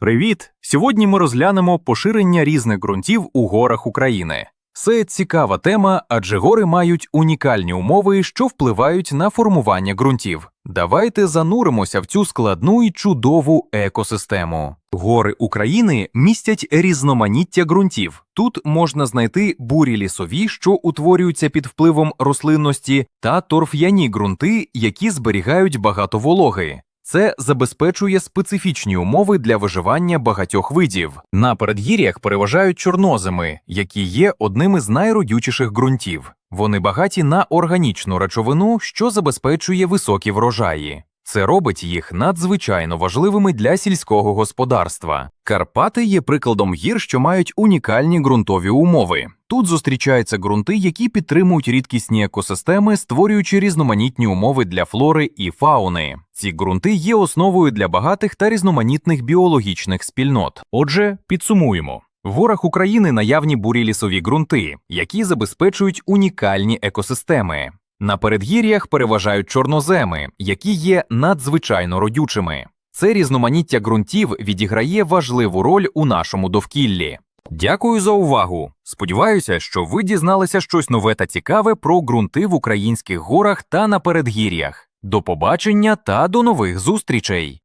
Привіт! Сьогодні ми розглянемо поширення різних ґрунтів у горах України. Це цікава тема, адже гори мають унікальні умови, що впливають на формування ґрунтів. Давайте зануримося в цю складну і чудову екосистему. Гори України містять різноманіття ґрунтів. Тут можна знайти бурі лісові, що утворюються під впливом рослинності, та торф'яні ґрунти, які зберігають багато вологи. Це забезпечує специфічні умови для виживання багатьох видів. На передгір'ях переважають чорноземи, які є одним із найродючіших ґрунтів. Вони багаті на органічну речовину, що забезпечує високі врожаї. Це робить їх надзвичайно важливими для сільського господарства. Карпати є прикладом гір, що мають унікальні ґрунтові умови. Тут зустрічаються ґрунти, які підтримують рідкісні екосистеми, створюючи різноманітні умови для флори і фауни. Ці ґрунти є основою для багатих та різноманітних біологічних спільнот. Отже, підсумуємо. В горах України наявні бурі лісові ґрунти, які забезпечують унікальні екосистеми. На передгір'ях переважають чорноземи, які є надзвичайно родючими. Це різноманіття ґрунтів відіграє важливу роль у нашому довкіллі. Дякую за увагу. Сподіваюся, що ви дізналися щось нове та цікаве про ґрунти в українських горах та на передгір'ях. До побачення та до нових зустрічей!